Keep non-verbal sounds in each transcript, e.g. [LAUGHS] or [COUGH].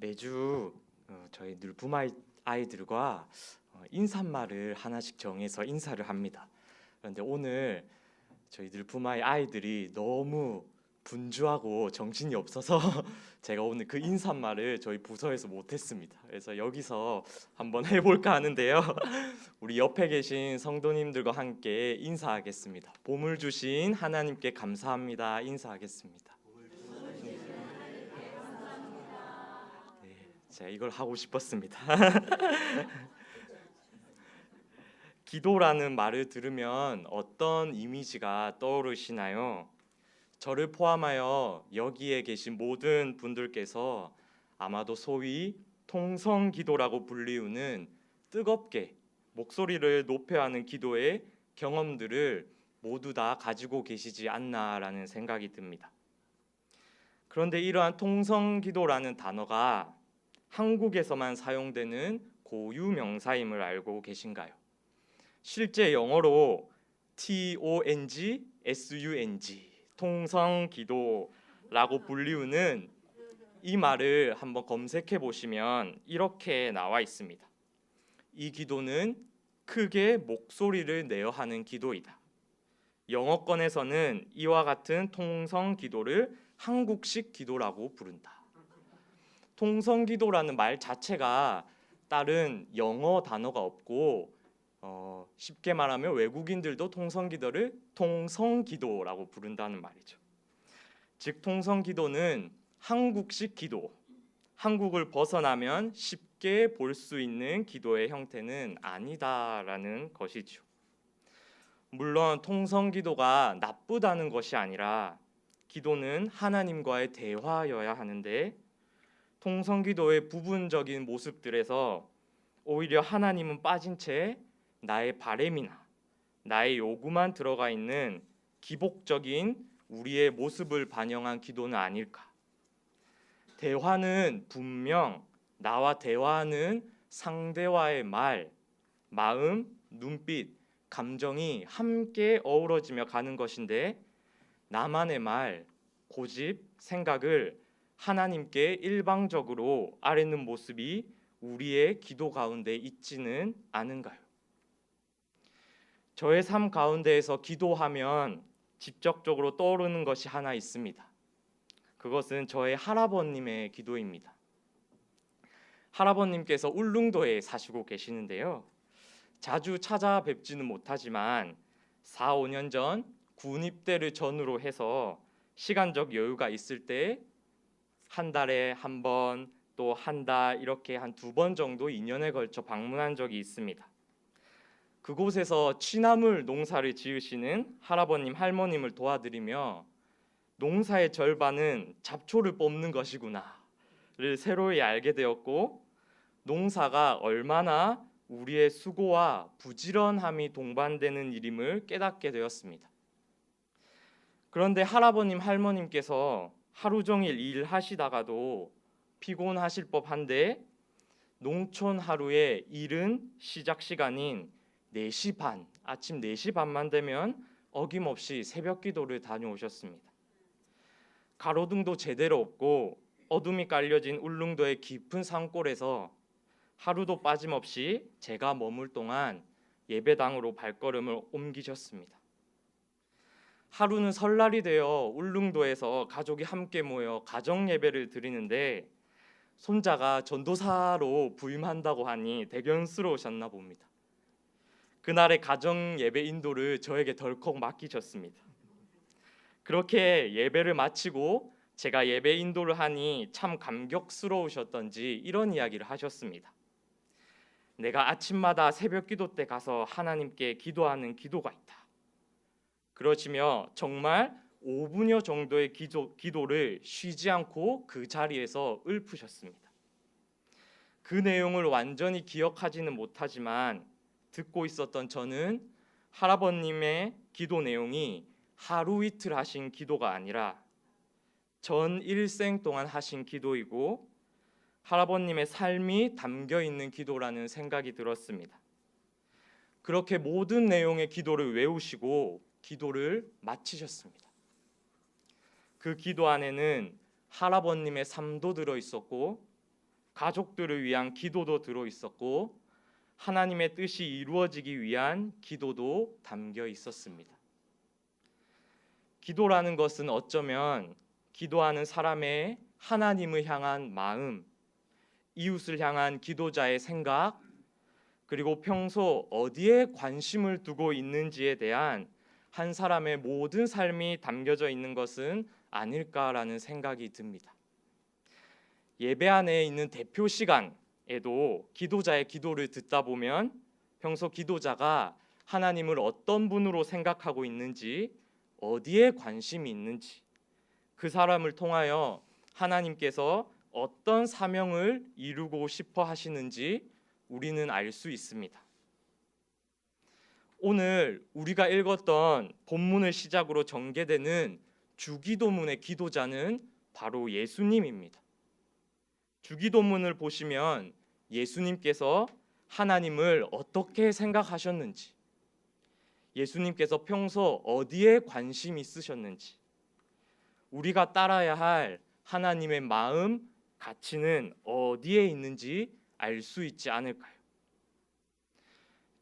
매주 어, 저희 늘품 아이, 아이들과 어, 인사말을 하나씩 정해서 인사를 합니다. 그런데 오늘 저희 늘품 아이 아이들이 너무 분주하고 정신이 없어서 [LAUGHS] 제가 오늘 그 인사말을 저희 부서에서 못했습니다. 그래서 여기서 한번 해볼까 하는데요. [LAUGHS] 우리 옆에 계신 성도님들과 함께 인사하겠습니다. 봄을 주신 하나님께 감사합니다. 인사하겠습니다. 네, 제가 이걸 하고 싶었습니다. [LAUGHS] 기도라는 말을 들으면 어떤 이미지가 떠오르시나요? 저를 포함하여 여기에 계신 모든 분들께서 아마도 소위 통성 기도라고 불리우는 뜨겁게 목소리를 높여 하는 기도의 경험들을 모두 다 가지고 계시지 않나라는 생각이 듭니다. 그런데 이러한 통성 기도라는 단어가 한국에서만 사용되는 고유 명사임을 알고 계신가요? 실제 영어로 T O N G S U N G 통성 기도라고 불리우는 이 말을 한번 검색해 보시면 이렇게 나와 있습니다. 이 기도는 크게 목소리를 내어 하는 기도이다. 영어권에서는 이와 같은 통성 기도를 한국식 기도라고 부른다. 통성 기도라는 말 자체가 다른 영어 단어가 없고 어, 쉽게 말하면 외국인들도 통성 기도를 통성 기도라고 부른다는 말이죠. 즉 통성 기도는 한국식 기도, 한국을 벗어나면 쉽게 볼 수 있는 기도의 형태는 아니다라는 것이죠. 물론 통성 기도가 나쁘다는 것이 아니라 기도는 하나님과의 대화여야 하는데 통성 기도의 부분적인 모습들에서 오히려 하나님은 빠진 채 나의 바램이나 나의 요구만 들어가 있는 기복적인 우리의 모습을 반영한 기도는 아닐까? 대화는 분명 나와 대화하는 상대와의 말, 마음, 눈빛, 감정이 함께 어우러지며 가는 것인데 나만의 말, 고집, 생각을 하나님께 일방적으로 아뢰는 모습이 우리의 기도 가운데 있지는 않은가요? 저의 삶 가운데에서 기도하면 직접적으로 떠오르는 것이 하나 있습니다. 그것은 저의 할아버님의 기도입니다. 할아버님께서 울릉도에 사시고 계시는데요. 자주 찾아뵙지는 못하지만 4, 5년 전 군입대를 전후로 해서 시간적 여유가 있을 때 한 달에 한 번 또 한 달 이렇게 한 두 번 정도 2년에 걸쳐 방문한 적이 있습니다. 그곳에서 취나물 농사를 지으시는 할아버님 할머님을 도와드리며 농사의 절반은 잡초를 뽑는 것이구나를 새로이 알게 되었고 농사가 얼마나 우리의 수고와 부지런함이 동반되는 일임을 깨닫게 되었습니다. 그런데 할아버님 할머님께서 하루 종일 일하시다가도 피곤하실 법한데 농촌 하루의 일은 시작 시간인 4시 반, 아침 4시 반만 되면 어김없이 새벽 기도를 다녀오셨습니다. 가로등도 제대로 없고 어둠이 깔려진 울릉도의 깊은 산골에서 하루도 빠짐없이 제가 머물 동안 예배당으로 발걸음을 옮기셨습니다. 하루는 설날이 되어 울릉도에서 가족이 함께 모여 가정 예배를 드리는데 손자가 전도사로 부임한다고 하니 대견스러우셨나 봅니다. 그날의 가정 예배 인도를 저에게 덜컥 맡기셨습니다. 그렇게 예배를 마치고 제가 예배 인도를 하니 참 감격스러우셨던지 이런 이야기를 하셨습니다. 내가 아침마다 새벽 기도 때 가서 하나님께 기도하는 기도가 있다. 그러시며 정말 5분여 정도의 기도, 기도를 쉬지 않고 그 자리에서 읊으셨습니다. 그 내용을 완전히 기억하지는 못하지만 듣고 있었던 저는 할아버님의 기도 내용이 하루 이틀 하신 기도가 아니라 전 일생 동안 하신 기도이고 할아버님의 삶이 담겨 있는 기도라는 생각이 들었습니다. 그렇게 모든 내용의 기도를 외우시고 기도를 마치셨습니다. 그 기도 안에는 할아버님의 삶도 들어 있었고 가족들을 위한 기도도 들어 있었고 하나님의 뜻이 이루어지기 위한 기도도 담겨 있었습니다. 기도라는 것은 어쩌면 기도하는 사람의 하나님을 향한 마음, 이웃을 향한 기도자의 생각, 그리고 평소 어디에 관심을 두고 있는지에 대한 한 사람의 모든 삶이 담겨져 있는 것은 아닐까라는 생각이 듭니다. 예배 안에 있는 대표 시간에도 기도자의 기도를 듣다 보면 평소 기도자가 하나님을 어떤 분으로 생각하고 있는지, 어디에 관심이 있는지, 그 사람을 통하여 하나님께서 어떤 사명을 이루고 싶어 하시는지 우리는 알 수 있습니다. 오늘 우리가 읽었던 본문을 시작으로 전개되는 주기도문의 기도자는 바로 예수님입니다. 주기도문을 보시면 예수님께서 하나님을 어떻게 생각하셨는지, 예수님께서 평소 어디에 관심 있으셨는지, 우리가 따라야 할 하나님의 마음, 가치는 어디에 있는지 알 수 있지 않을까요?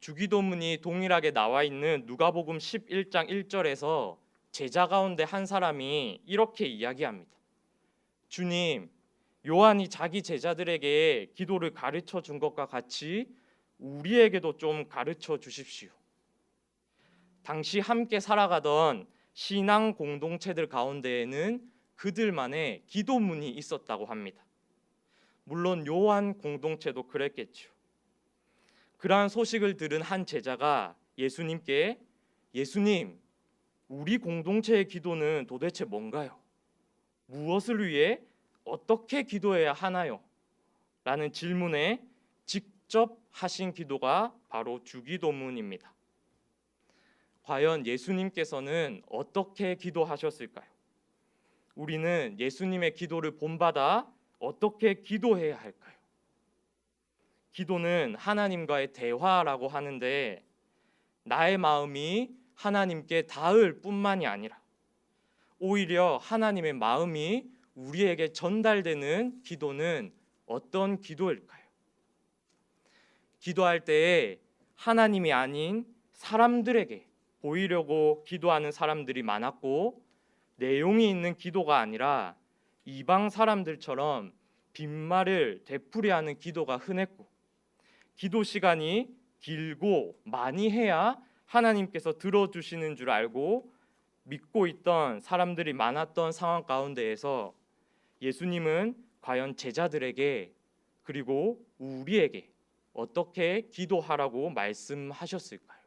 주기도문이 동일하게 나와 있는 누가복음 11장 1절에서 제자 가운데 한 사람이 이렇게 이야기합니다. 주님, 요한이 자기 제자들에게 기도를 가르쳐 준 것과 같이 우리에게도 좀 가르쳐 주십시오. 당시 함께 살아가던 신앙 공동체들 가운데에는 그들만의 기도문이 있었다고 합니다. 물론 요한 공동체도 그랬겠죠. 그러한 소식을 들은 한 제자가 예수님께 예수님, 우리 공동체의 기도는 도대체 뭔가요? 무엇을 위해 어떻게 기도해야 하나요? 라는 질문에 직접 하신 기도가 바로 주기도문입니다. 과연 예수님께서는 어떻게 기도하셨을까요? 우리는 예수님의 기도를 본받아 어떻게 기도해야 할까요? 기도는 하나님과의 대화라고 하는데 나의 마음이 하나님께 닿을 뿐만이 아니라 오히려 하나님의 마음이 우리에게 전달되는 기도는 어떤 기도일까요? 기도할 때에 하나님이 아닌 사람들에게 보이려고 기도하는 사람들이 많았고 내용이 있는 기도가 아니라 이방 사람들처럼 빈말을 되풀이하는 기도가 흔했고 기도 시간이 길고 많이 해야 하나님께서 들어주시는 줄 알고 믿고 있던 사람들이 많았던 상황 가운데에서 예수님은 과연 제자들에게 그리고 우리에게 어떻게 기도하라고 말씀하셨을까요?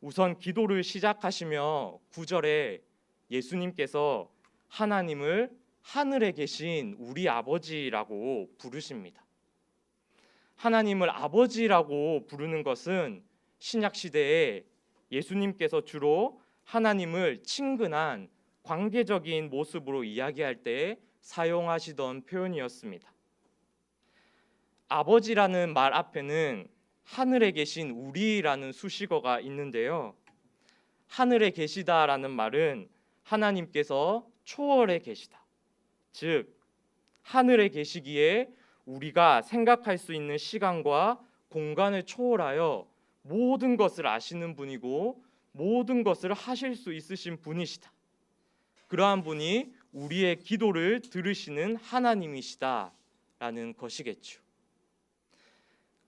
우선 기도를 시작하시며 구절에 예수님께서 하나님을 하늘에 계신 우리 아버지라고 부르십니다. 하나님을 아버지라고 부르는 것은 신약 시대에 예수님께서 주로 하나님을 친근한 관계적인 모습으로 이야기할 때 사용하시던 표현이었습니다. 아버지라는 말 앞에는 하늘에 계신 우리라는 수식어가 있는데요. 하늘에 계시다라는 말은 하나님께서 초월에 계시다. 즉 하늘에 계시기에 우리가 생각할 수 있는 시간과 공간을 초월하여 모든 것을 아시는 분이고 모든 것을 하실 수 있으신 분이시다. 그러한 분이 우리의 기도를 들으시는 하나님이시다라는 것이겠죠.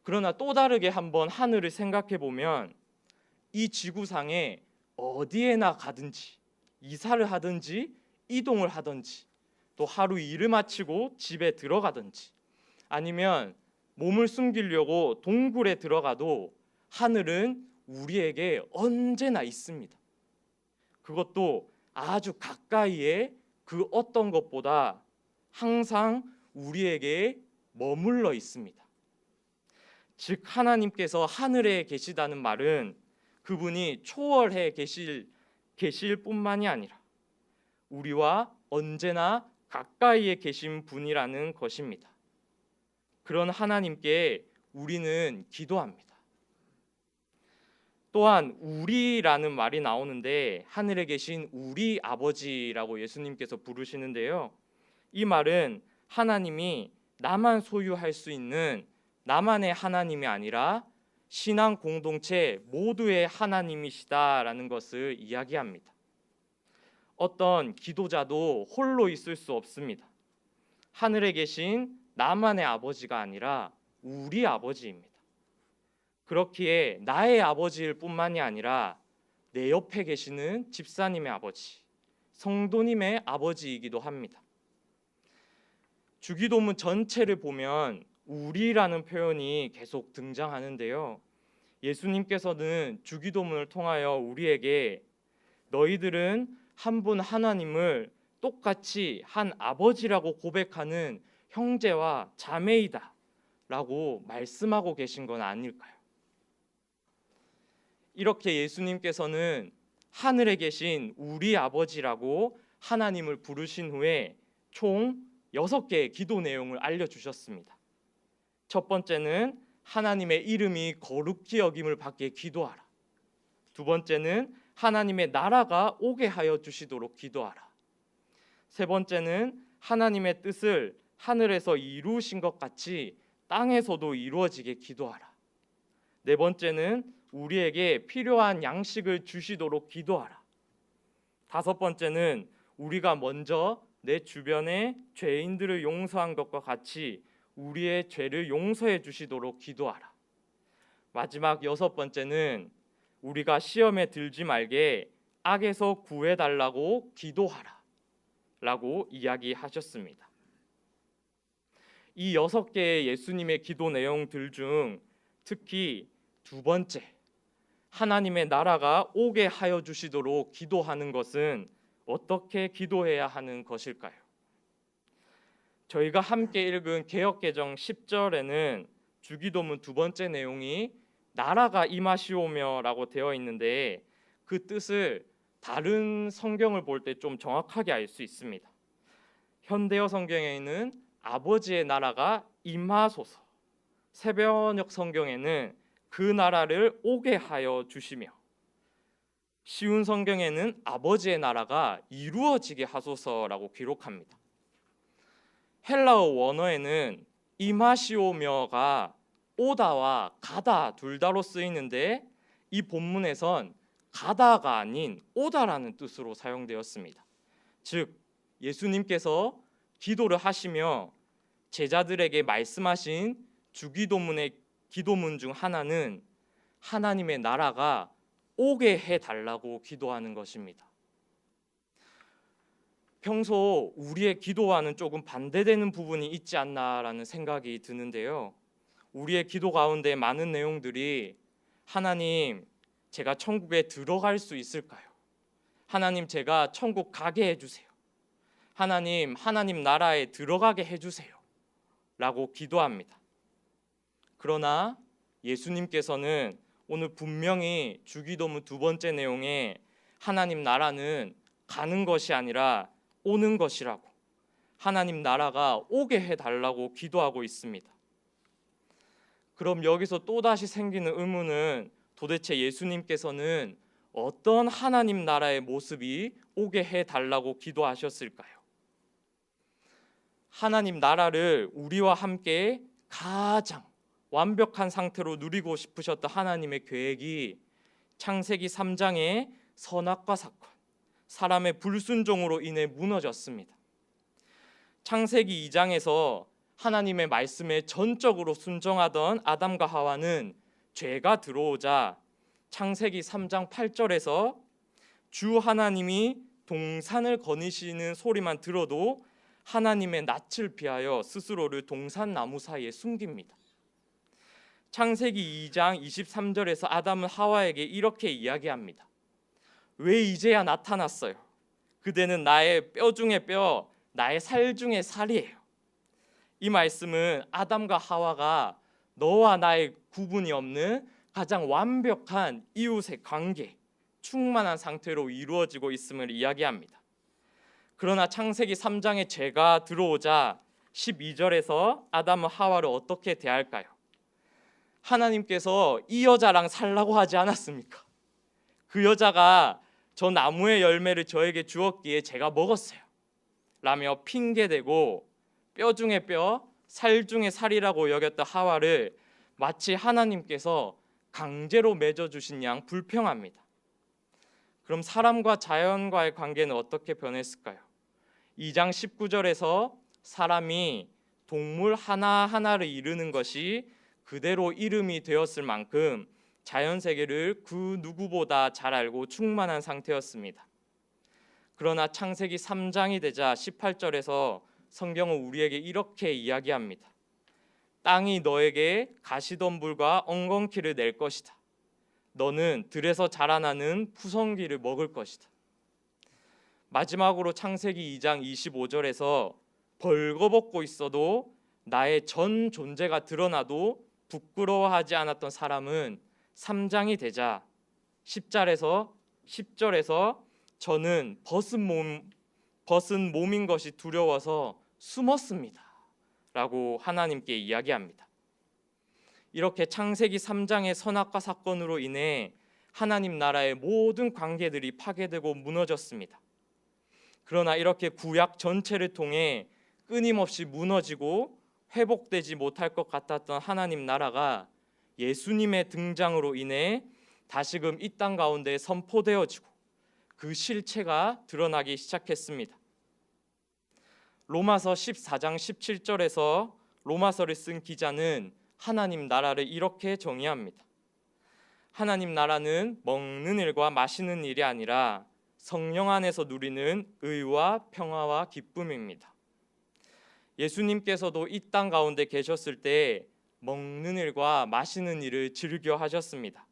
그러나 또 다르게 한번 하늘을 생각해 보면 이 지구상에 어디에나 가든지 이사를 하든지 이동을 하든지 또 하루 일을 마치고 집에 들어가든지 아니면 몸을 숨기려고 동굴에 들어가도 하늘은 우리에게 언제나 있습니다. 그것도 아주 가까이에 그 어떤 것보다 항상 우리에게 머물러 있습니다. 즉 하나님께서 하늘에 계시다는 말은 그분이 초월해 계실 계실 뿐만이 아니라 우리와 언제나 가까이에 계신 분이라는 것입니다. 그런 하나님께 우리는 기도합니다. 또한 우리라는 말이 나오는데 하늘에 계신 우리 아버지라고 예수님께서 부르시는데요. 이 말은 하나님이 나만 소유할 수 있는 나만의 하나님이 아니라 신앙 공동체 모두의 하나님이시다라는 것을 이야기합니다. 어떤 기도자도 홀로 있을 수 없습니다. 하늘에 계신 나만의 아버지가 아니라 우리 아버지입니다. 그렇기에 나의 아버지일 뿐만이 아니라 내 옆에 계시는 집사님의 아버지, 성도님의 아버지이기도 합니다. 주기도문 전체를 보면 우리라는 표현이 계속 등장하는데요. 예수님께서는 주기도문을 통하여 우리에게 너희들은 한 분 하나님을 똑같이 한 아버지라고 고백하는 형제와 자매이다 라고 말씀하고 계신 건 아닐까요? 이렇게 예수님께서는 하늘에 계신 우리 아버지라고 하나님을 부르신 후에 총 여섯 개의 기도 내용을 알려주셨습니다. 첫 번째는 하나님의 이름이 거룩히 여김을 받게 기도하라. 두 번째는 하나님의 나라가 오게 하여 주시도록 기도하라. 세 번째는 하나님의 뜻을 하늘에서 이루신 것 같이 땅에서도 이루어지게 기도하라. 네 번째는 우리에게 필요한 양식을 주시도록 기도하라. 다섯 번째는 우리가 먼저 내 주변의 죄인들을 용서한 것과 같이 우리의 죄를 용서해 주시도록 기도하라. 마지막 여섯 번째는 우리가 시험에 들지 말게 악에서 구해 달라고 기도하라. 라고 이야기하셨습니다. 이 여섯 개의 예수님의 기도 내용들 중 특히 두 번째 하나님의 나라가 오게 하여 주시도록 기도하는 것은 어떻게 기도해야 하는 것일까요? 저희가 함께 읽은 개혁개정 10절에는 주기도문 두 번째 내용이 나라가 임하시오며라고 되어 있는데 그 뜻을 다른 성경을 볼 때 좀 정확하게 알 수 있습니다. 현대어 성경에는 아버지의 나라가 임하소서. 새변역 성경에는 그 나라를 오게 하여 주시며 쉬운 성경에는 아버지의 나라가 이루어지게 하소서라고 기록합니다. 헬라어 원어에는 임하시오며가 오다와 가다 둘 다로 쓰이는데 이 본문에선 가다가 아닌 오다라는 뜻으로 사용되었습니다. 즉 예수님께서 기도를 하시며 제자들에게 말씀하신 주기도문의 기도문 중 하나는 하나님의 나라가 오게 해 달라고 기도하는 것입니다. 평소 우리의 기도와는 조금 반대되는 부분이 있지 않나라는 생각이 드는데요. 우리의 기도 가운데 많은 내용들이 하나님 제가 천국에 들어갈 수 있을까요? 하나님 제가 천국 가게 해 주세요. 하나님 하나님 나라에 들어가게 해 주세요. 라고 기도합니다. 그러나 예수님께서는 오늘 분명히 주기도문 두 번째 내용에 하나님 나라는 가는 것이 아니라 오는 것이라고 하나님 나라가 오게 해 달라고 기도하고 있습니다. 그럼 여기서 또다시 생기는 의문은 도대체 예수님께서는 어떤 하나님 나라의 모습이 오게 해 달라고 기도하셨을까요? 하나님 나라를 우리와 함께 가장 완벽한 상태로 누리고 싶으셨던 하나님의 계획이 창세기 3장의 선악과 사건, 사람의 불순종으로 인해 무너졌습니다. 창세기 2장에서 하나님의 말씀에 전적으로 순종하던 아담과 하와는 죄가 들어오자 창세기 3장 8절에서 주 하나님이 동산을 거니시는 소리만 들어도 하나님의 낯을 피하여 스스로를 동산 나무 사이에 숨깁니다. 창세기 2장 23절에서 아담은 하와에게 이렇게 이야기합니다. 왜 이제야 나타났어요? 그대는 나의 뼈 중에 뼈, 나의 살 중에 살이에요. 이 말씀은 아담과 하와가 너와 나의 구분이 없는 가장 완벽한 이웃의 관계, 충만한 상태로 이루어지고 있음을 이야기합니다. 그러나 창세기 3장에 죄가 들어오자 12절에서 아담은 하와를 어떻게 대할까요? 하나님께서 이 여자랑 살라고 하지 않았습니까? 그 여자가 저 나무의 열매를 저에게 주었기에 제가 먹었어요. 라며 핑계대고 뼈 중에 뼈, 살 중에 살이라고 여겼던 하와를 마치 하나님께서 강제로 맺어 주신 양 불평합니다. 그럼 사람과 자연과의 관계는 어떻게 변했을까요? 2장 19절에서 사람이 동물 하나하나를 이루는 것이 그대로 이름이 되었을 만큼 자연 세계를 그 누구보다 잘 알고 충만한 상태였습니다. 그러나 창세기 3장이 되자 18절에서 성경은 우리에게 이렇게 이야기합니다. 땅이 너에게 가시덤불과 엉겅퀴를 낼 것이다. 너는 들에서 자라나는 푸성귀를 먹을 것이다. 마지막으로 창세기 2장 25절에서 벌거벗고 있어도 나의 전 존재가 드러나도 부끄러워하지 않았던 사람은 3장이 되자 10절에서 10절에서 저는 벗은 몸 벗은 몸인 것이 두려워서 숨었습니다. 라고 하나님께 이야기합니다. 이렇게 창세기 3장의 선악과 사건으로 인해 하나님 나라의 모든 관계들이 파괴되고 무너졌습니다. 그러나 이렇게 구약 전체를 통해 끊임없이 무너지고 회복되지 못할 것 같았던 하나님 나라가 예수님의 등장으로 인해 다시금 이 땅 가운데 선포되어지고 그 실체가 드러나기 시작했습니다. 로마서 14장 17절에서 로마서를 쓴 기자는 하나님 나라를 이렇게 정의합니다. 하나님 나라는 먹는 일과 마시는 일이 아니라 성령 안에서 누리는 의와 평화와 기쁨입니다. 예수님께서도 이 땅 가운데 계셨을 때 먹는 일과 마시는 일을 즐겨 하셨습니다.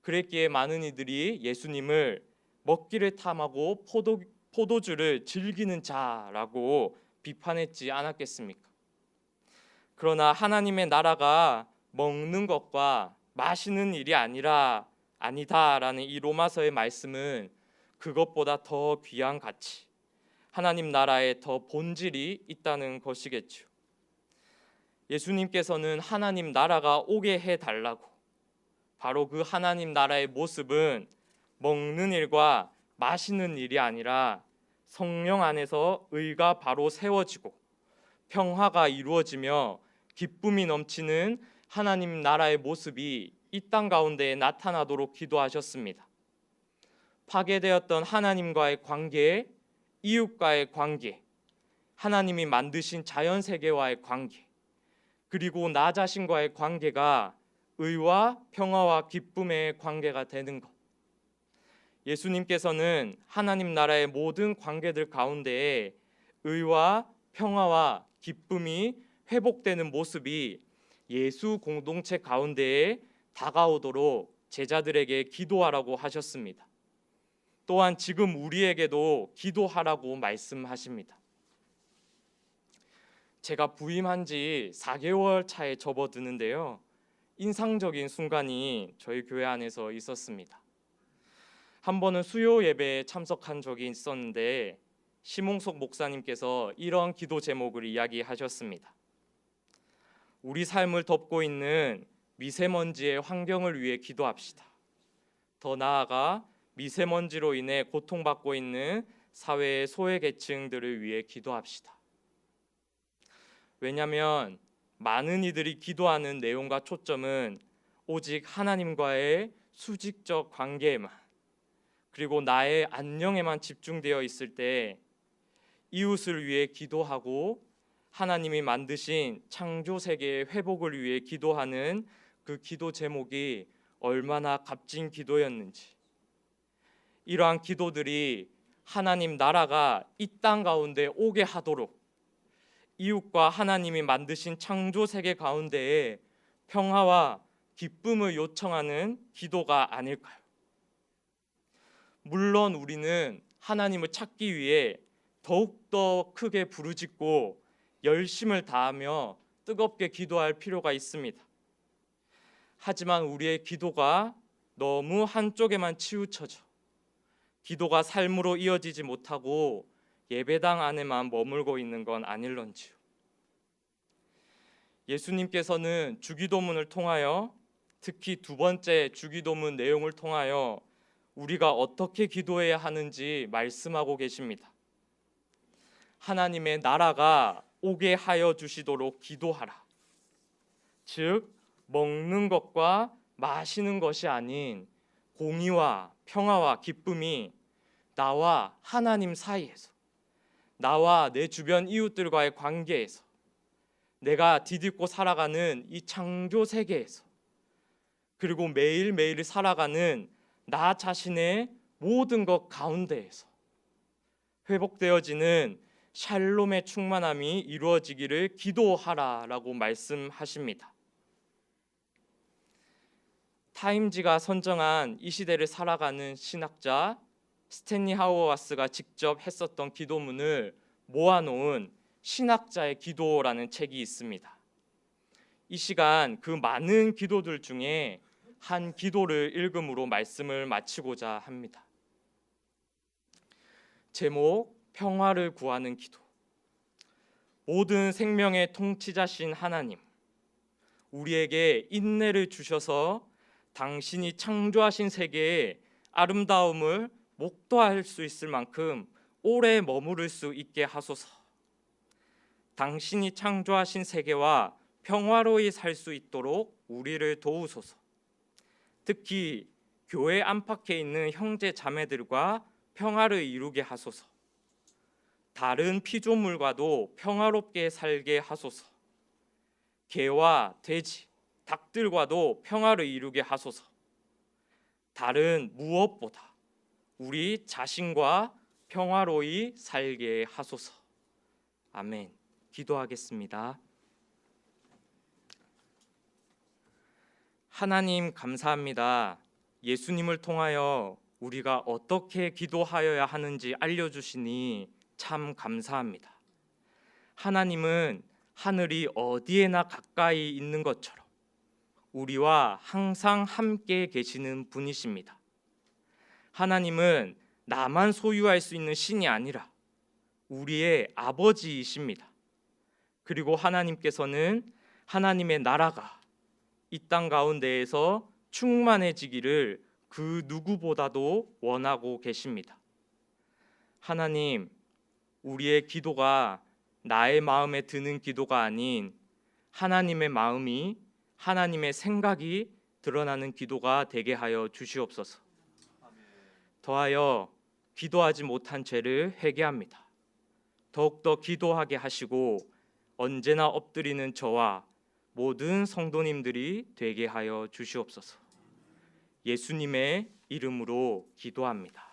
그랬기에 많은 이들이 예수님을 먹기를 탐하고 포도 포도주를 즐기는 자라고 비판했지 않았겠습니까? 그러나 하나님의 나라가 먹는 것과 마시는 일이 아니라 아니다라는 이 로마서의 말씀은 그것보다 더 귀한 가치, 하나님 나라에 더 본질이 있다는 것이겠죠. 예수님께서는 하나님 나라가 오게 해 달라고 바로 그 하나님 나라의 모습은 먹는 일과 마시는 일이 아니라 성령 안에서 의가 바로 세워지고 평화가 이루어지며 기쁨이 넘치는 하나님 나라의 모습이 이 땅 가운데에 나타나도록 기도하셨습니다. 파괴되었던 하나님과의 관계, 이웃과의 관계, 하나님이 만드신 자연 세계와의 관계, 그리고 나 자신과의 관계가 의와 평화와 기쁨의 관계가 되는 것. 예수님께서는 하나님 나라의 모든 관계들 가운데에 의와 평화와 기쁨이 회복되는 모습이 예수 공동체 가운데에 다가오도록 제자들에게 기도하라고 하셨습니다. 또한 지금 우리에게도 기도하라고 말씀하십니다. 제가 부임한 지 4개월 차에 접어드는데요. 인상적인 순간이 저희 교회 안에서 있었습니다. 한 번은 수요 예배에 참석한 적이 있었는데 심홍석 목사님께서 이런 기도 제목을 이야기하셨습니다. 우리 삶을 덮고 있는 미세먼지의 환경을 위해 기도합시다. 더 나아가 미세먼지로 인해 고통받고 있는 사회의 소외 계층들을 위해 기도합시다. 왜냐하면 많은 이들이 기도하는 내용과 초점은 오직 하나님과의 수직적 관계에만 그리고 나의 안녕에만 집중되어 있을 때 이웃을 위해 기도하고 하나님이 만드신 창조 세계의 회복을 위해 기도하는 그 기도 제목이 얼마나 값진 기도였는지 이러한 기도들이 하나님 나라가 이 땅 가운데 오게 하도록 이웃과 하나님이 만드신 창조 세계 가운데에 평화와 기쁨을 요청하는 기도가 아닐까요? 물론 우리는 하나님을 찾기 위해 더욱더 크게 부르짖고 열심을 다하며 뜨겁게 기도할 필요가 있습니다. 하지만 우리의 기도가 너무 한쪽에만 치우쳐져 기도가 삶으로 이어지지 못하고 예배당 안에만 머물고 있는 건 아닐런지요. 예수님께서는 주기도문을 통하여 특히 두 번째 주기도문 내용을 통하여 우리가 어떻게 기도해야 하는지 말씀하고 계십니다. 하나님의 나라가 오게 하여 주시도록 기도하라. 즉 먹는 것과 마시는 것이 아닌 공의와 평화와 기쁨이 나와 하나님 사이에서 나와 내 주변 이웃들과의 관계에서 내가 디딛고 살아가는 이 창조 세계에서 그리고 매일매일 살아가는 나 자신의 모든 것 가운데에서 회복되어지는 샬롬의 충만함이 이루어지기를 기도하라라고 말씀하십니다. 타임지가 선정한 이 시대를 살아가는 신학자 스탠리 하워와스가 직접 했었던 기도문을 모아놓은 신학자의 기도라는 책이 있습니다. 이 시간 그 많은 기도들 중에 한 기도를 읽음으로 말씀을 마치고자 합니다. 제목 평화를 구하는 기도. 모든 생명의 통치자신 하나님, 우리에게 인내를 주셔서 당신이 창조하신 세계의 아름다움을 목도할 수 있을 만큼 오래 머무를 수 있게 하소서. 당신이 창조하신 세계와 평화로이 살 수 있도록 우리를 도우소서. 특히 교회 안팎에 있는 형제 자매들과 평화를 이루게 하소서. 다른 피조물과도 평화롭게 살게 하소서. 개와 돼지, 닭들과도 평화를 이루게 하소서. 다른 무엇보다 우리 자신과 평화로이 살게 하소서. 아멘. 기도하겠습니다. 하나님 감사합니다. 예수님을 통하여 우리가 어떻게 기도하여야 하는지 알려주시니 참 감사합니다. 하나님은 하늘이 어디에나 가까이 있는 것처럼 우리와 항상 함께 계시는 분이십니다. 하나님은 나만 소유할 수 있는 신이 아니라 우리의 아버지이십니다. 그리고 하나님께서는 하나님의 나라가 이 땅 가운데에서 충만해지기를 그 누구보다도 원하고 계십니다. 하나님, 우리의 기도가 나의 마음에 드는 기도가 아닌 하나님의 마음이 하나님의 생각이 드러나는 기도가 되게 하여 주시옵소서. 더하여 기도하지 못한 죄를 회개합니다. 더욱더 기도하게 하시고 언제나 엎드리는 저와 모든 성도님들이 되게 하여 주시옵소서. 예수님의 이름으로 기도합니다.